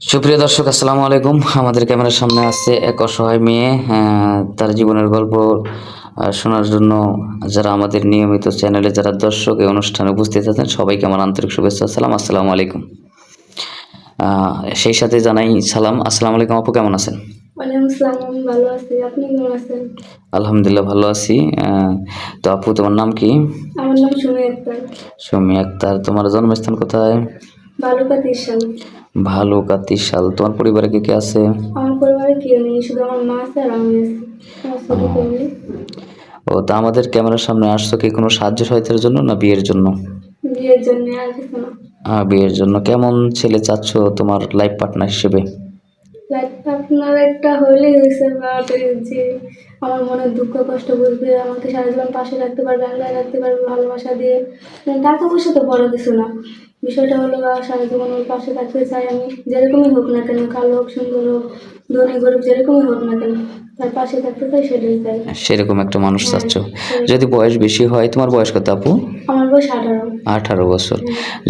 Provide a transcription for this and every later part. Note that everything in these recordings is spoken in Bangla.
সুপ্রিয় দর্শক আসসালামু আলাইকুম। আমাদের ক্যামেরার সামনে আছে এক অসহায় মেয়ে তার জীবনের গল্প শোনার জন্য যারা আমাদের নিয়মিত চ্যানেলে যারা দর্শক এই অনুষ্ঠানে উপস্থিত আছেন সবাইকে আমার আন্তরিক শুভেচ্ছা। সালাম আসসালামু আলাইকুম। সেই সাথে জানাই সালাম। আসসালামু আলাইকুম আপু কেমন আছেন? কেমন আলহামদুলিল্লাহ ভালো আছি। তো আপু তোমার নাম কি? আমার নাম সুমি আক্তার। সৌমি আক্তার। তোমার জন্মস্থান কোথায়? বালুকা তিরশাল কাতি সাল তোমার পরিবারে কে কে আছে? আমার পরিবারে কেউ নেই শুধু আমার মা আছে আর আমি আছি। আমার ছোট ফ্যামিলি ও তা আমাদের ক্যামেরার সামনে আসছো কি কোনো সাহায্য সহায়তার জন্য না বিয়ের জন্য? বিয়ের জন্য আর কিছু না। আহ, বিয়ের জন্য। কেমন ছেলে চাচ্ছ তোমার লাইফ পার্টনার হিসেবে? লাইফ আপনার একটা হইলেই হয়েছে বাট যে আমার মনে দুঃখ কষ্ট বুঝবে আমাকে সারা জীবন পাশে রাখতে পারবে আল্লাহ রাখতে পারবে ভালোবাসা দিয়ে। টাকা পয়সা তো বড় কিছু না। বিষয়টা হলো বা সারা জীবন ওর পাশে থাকতে চাই আমি যেরকমই হোক না কেন কালো হোক সুন্দর হোক ধনী গরিব যেরকমই হোক না কেন তার পাশে থাকতে চাই সেটাই চাই। সেরকম একটা মানুষ চাচ্ছ। যদি বয়স বেশি হয় তোমার বয়স কত আপু? আমার বয়স আঠারো আঠারো বছর।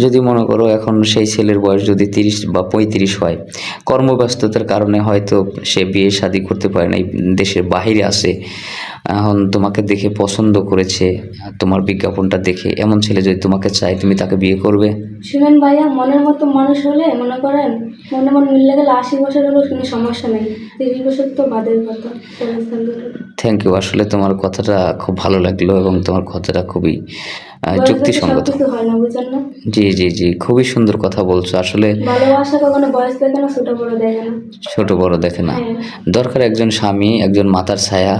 যদি মনে করো এখন সেই ছেলের বয়স যদি তিরিশ বা পঁয়ত্রিশ হয় কর্মব্যস্ততার কারণে হয়তো সে বিয়ে শাদি করতে পারে না দেশের বাহিরে আসে এখন তোমাকে দেখে পছন্দ করেছে তোমার বিজ্ঞাপনটা দেখে। এমন ছেলে যদি তোমাকে চায় তুমি তাকে বিয়ে করবে? শুনেন ভাইয়া মনের মতো মানুষ হলে মনে করেন মনে মন মিললে গেলে আশি বছর হলেও কোনো সমস্যা নেই। তিরিশ বছর তো বাদের কথা থ্যাংক ইউ আসলে তোমার কথাটা খুব ভালো লাগল এবং তোমার কথাটা খুবই যুক্তিসঙ্গত। হয় জি জি জি খুবই সুন্দর কথা বলছো। আসলে ছোট বড় দেখে না। হ্যাঁ। দরকার একজন স্বামী একজন মাতার ছায়া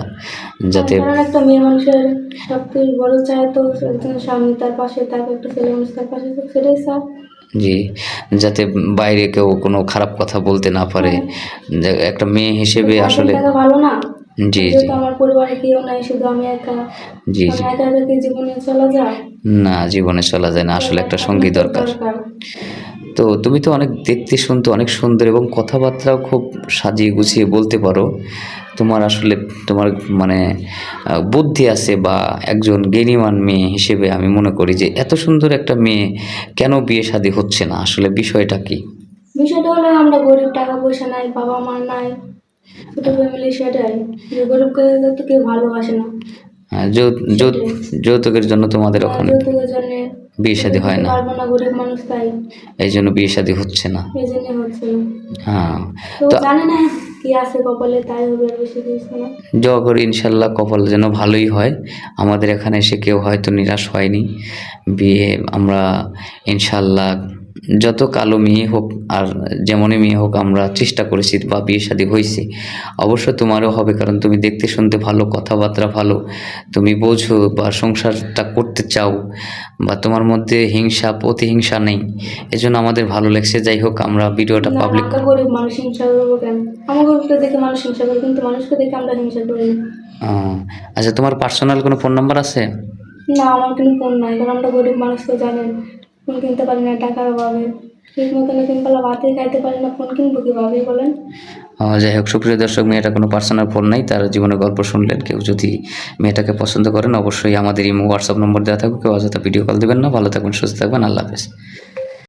যাতে একটা মেয়ে মানুষের সবথেকে বড় চায় তো একজন স্বামী তার পাশে থাক একটা ছেলে মানুষ তার পাশে সেটাই চাপ জি যাতে বাইরে কেউ কোনো খারাপ কথা বলতে না পারে। একটা মেয়ে হিসেবে আসলে ভালো না? জি জি। আমার পরিবারে কেউ নাই শুধু আমি একা। জি জি। একা একা কি জীবনে চলা যায়? না জীবনে চলা যায় না আসলে একটা সঙ্গী দরকার। দরকার। তো তুমি তো অনেক দেখতে শুনতে অনেক সুন্দর এবং কথাবার্তাও খুব সাজিয়ে গুছিয়ে বলতে পারো। তোমার আসলে তোমার মানে বুদ্ধি আছে বা একজন জ্ঞানীমান মেয়ে হিসেবে আমি মনে করি যে এত সুন্দর একটা মেয়ে কেন বিয়ে শাদী হচ্ছে না? আসলে বিষয়টা কি? বিষয়টা হলো আমরা গরিব টাকা পয়সা নাই বাবা মা নাই। ছোট ফ্যামিলি সেটাই। গরিবকে তো কেউ ভালোবাসে না। আহ, যৌ- যৌ- যৌতুকের জন্য তোমাদের ওখানে যৌতুকের জন্য বিয়ে শাদী হয় না। পারব না গরিব মানুষ তাই। এই জন্য বিয়ে শাদী হচ্ছে না। এই জন্য হচ্ছে। না হ্যাঁ তো তো জানে না কি আছে কপালে তাই হবে বেশি কিছু না। দোয়া করি ইনশাল্লাহ কপাল যেন ভালোই হয়। আমাদের এখানে এসে কেউ হয়তো নিরাশ হয়নি। বিয়ে আমরা ইনশাল্লাহ যত কালো মেয়ে হোক আর যেমনই মেয়ে হোক আমরা চেষ্টা করেছি বা বিয়ে শাদী হয়েছে। অবশ্য তোমারও হবে কারণ তুমি দেখতে শুনতে ভালো কথাবার্তা ভালো তুমি বোঝো বা সংসারটা করতে চাও বা তোমার মধ্যে হিংসা প্রতিহিংসা নেই। এজন্য আমাদের ভালো লাগছে। যাই হোক আমরা ভিডিওটা পাবলিক মানুষ হিংসা করব কেন? দেখে মানুষ হিংসা কিন্তু মানুষকে দেখে আমরা হিংসা করি আচ্ছা তোমার পার্সোনাল কোনো ফোন নাম্বার আছে? না আমার কিন্তু ফোন নাই কারণ আমরা গরিব মানুষ তো জানেন। ফোন কিনতে পারি না, টাকার অভাবে। ঠিক মতন তিনবেলা ভাতে খাইতে পারি না, ফোন কিনবো বলেন? যাই হোক, সুপ্রিয় দর্শক, মেয়েটা কোনো পার্সোনাল ফোন নাই, তার জীবনে গল্প শুনলেন। কেউ যদি মেয়েটাকে পছন্দ করেন, অবশ্যই আমাদের ইমো হোয়াটসঅ্যাপ নম্বর দেওয়া থাকবে। কেউ অযথা ভিডিও কল দেবেন না। ভালো থাকবেন, সুস্থ থাকবেন। আল্লাহ হাফেজ।